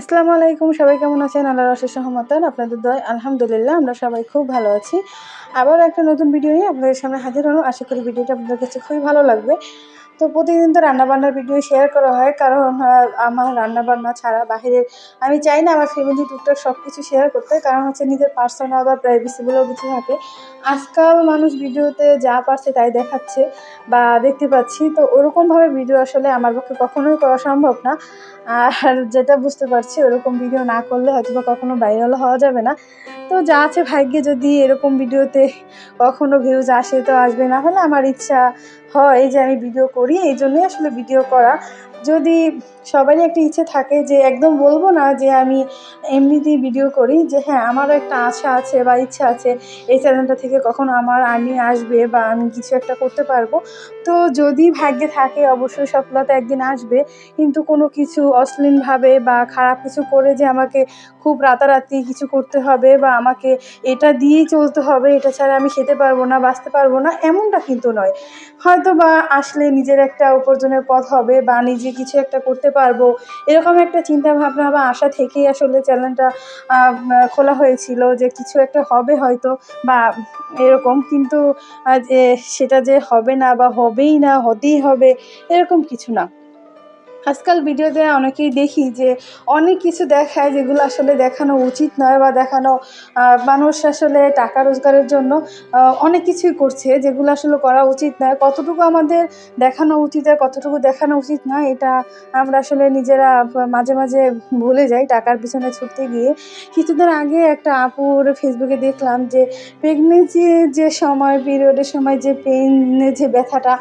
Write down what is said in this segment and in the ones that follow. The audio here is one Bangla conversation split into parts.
আসসালামু আলাইকুম, সবাই কেমন আছেন? আল্লাহর অশেষ সহমতান আপনাদের দয় আলহামদুলিল্লাহ, আমরা সবাই খুব ভালো আছি। আবার একটা নতুন ভিডিও নিয়ে আপনাদের সামনে হাজির হলো আশা করি ভিডিওটা আপনাদের কাছে খুবই ভালো লাগবে। তো প্রতিদিন তো রান্নাবান্নার ভিডিও শেয়ার করা হয়, কারণ আমার রান্নাবান্না ছাড়া বাহিরের, আমি চাই না আমার ফ্যামিলি টুকটাক সব কিছু শেয়ার করতে, কারণ হচ্ছে নিজের পার্সোনাল বা প্রাইভেসিগুলো কিছু থাকে। আজকাল মানুষ ভিডিওতে যা পারছে তাই দেখাচ্ছে বা দেখতে পাচ্ছি, তো ওরকমভাবে ভিডিও আসলে আমার পক্ষে কখনোই করা সম্ভব না। আর যেটা বুঝতে পারছি, ওরকম ভিডিও না করলে হয়তো বা কখনো ভাইরাল হওয়া যাবে না। তো যা আছে ভাগ্যে যদি এরকম ভিডিওতে কখনো ভিউজ আসে, তো আসবে, না হলে আমার ইচ্ছা হয় যে আমি ভিডিও করি এই জন্যই আসলে ভিডিও করা। যদি সবারই একটা ইচ্ছে থাকে যে একদম বলব না যে আমি এমনিতেই ভিডিও করি, যে হ্যাঁ আমারও একটা আশা আছে বা ইচ্ছা আছে এই চ্যানেলটা থেকে কখনো আমার আর্নিং আসবে বা আমি কিছু একটা করতে পারব। তো যদি ভাগ্যে থাকে, অবশ্যই সফলতা একদিন আসবে। কিন্তু কোনো কিছু অশ্লীলভাবে বা খারাপ কিছু করে যে আমাকে খুব রাতারাতি কিছু করতে হবে বা আমাকে এটা দিয়েই চলতে হবে, এটা ছাড়া আমি খেতে পারব না, বাঁচতে পারব না, এমনটা কিন্তু নয়। হয়তো বা আসলে নিজের একটা উপার্জনের পথ হবে বা নিজে কিছু একটা করতে পারব। এরকম একটা চিন্তা ভাবনা বা আশা থেকেই আসলে চ্যানেলটা খোলা হয়েছিল যে কিছু একটা হবে হয়তো বা এরকম। কিন্তু যে সেটা যে হবে না বা হবেই না, হতেই হবে, এরকম কিছু না। আজকাল ভিডিওতে অনেকেই দেখি যে অনেক কিছু দেখায় যেগুলো আসলে দেখানো উচিত নয় বা দেখানো মানুষ আসলে টাকা রোজগারের জন্য অনেক কিছুই করছে যেগুলো আসলে করা উচিত নয়। কতটুকু আমাদের দেখানো উচিত আর কতটুকু দেখানো উচিত নয়, এটা আমরা আসলে নিজেরা মাঝে মাঝে ভুলে যাই টাকার পিছনে ছুটতে গিয়ে। কিছুদিন আগে একটা আপুর ফেসবুকে দেখলাম যে প্রেগনেন্সির যে সময় পিরিয়ডের সময় যে পেন যে ব্যথাটা,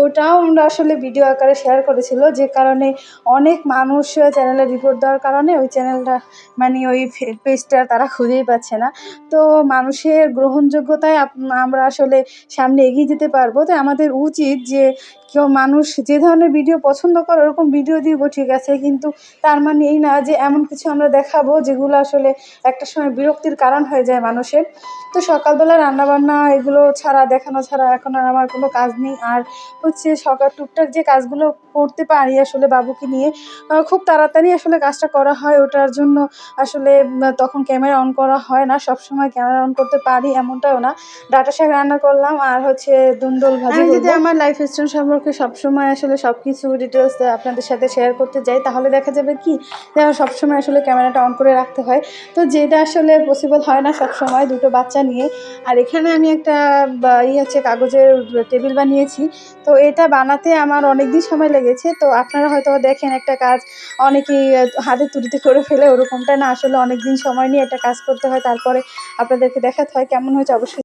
ওটাও আমরা আসলে ভিডিও আকারে শেয়ার করেছিল। যে কারণে অনেক মানুষ চ্যানেলে রিপোর্ট দেওয়ার কারণে ওই চ্যানেলটা মানে ওই পেজটা তারা খুঁজেই পাচ্ছে না। তো মানুষের গ্রহণযোগ্যতায় আমরা আসলে সামনে এগিয়ে যেতে পারব। তো আমাদের উচিত যে কেউ মানুষ যে ধরনের ভিডিও পছন্দ করে ওরকম ভিডিও দিব ঠিক আছে কিন্তু তার মানে এই না যে এমন কিছু আমরা দেখাবো যেগুলো আসলে একটা সময় বিরক্তির কারণ হয়ে যায় মানুষের। তো সকালবেলা রান্নাবান্না এগুলো ছাড়া, দেখানো ছাড়া এখন আর আমার কোনো কাজ নেই। আর হচ্ছে সকাল টুকটাক যে কাজগুলো করতে পারি আসলে বাবুকে নিয়ে খুব তাড়াতাড়ি আসলে কাজটা করা হয়। ওটার জন্য আসলে তখন ক্যামেরা অন করা হয় না। সব সময় ক্যামেরা অন করতে পারি এমনটাও না। ডাটা শাক রান্না করলাম আর হচ্ছে দুন্দল ভাজি আমি যদি আমার লাইফ স্টাইল সম্পর্কে সবসময় আসলে সব কিছু ডিটেলস আপনাদের সাথে শেয়ার করতে যাই তাহলে দেখা যাবে কি যে আমার সবসময় আসলে ক্যামেরাটা অন করে রাখতে হয়। তো যেটা আসলে পসিবল হয় না সবসময় দুটো বাচ্চা নিয়ে। আর এখানে আমি একটা ই আছে কাগজের টেবিল বানিয়েছি। তো এটা বানাতে আমার অনেক দিন সময় লেগেছে। তো আপনারা হয়তো দেখেন একটা কাজ, অনেকেই হাতে তুলিতে করে ফেলে ওরকমটা না। আসলে অনেকদিন সময় নিয়ে একটা কাজ করতে হয়, তারপরে আপনাদেরকে দেখাতে হয় কেমন হয়েছে। অবশ্যই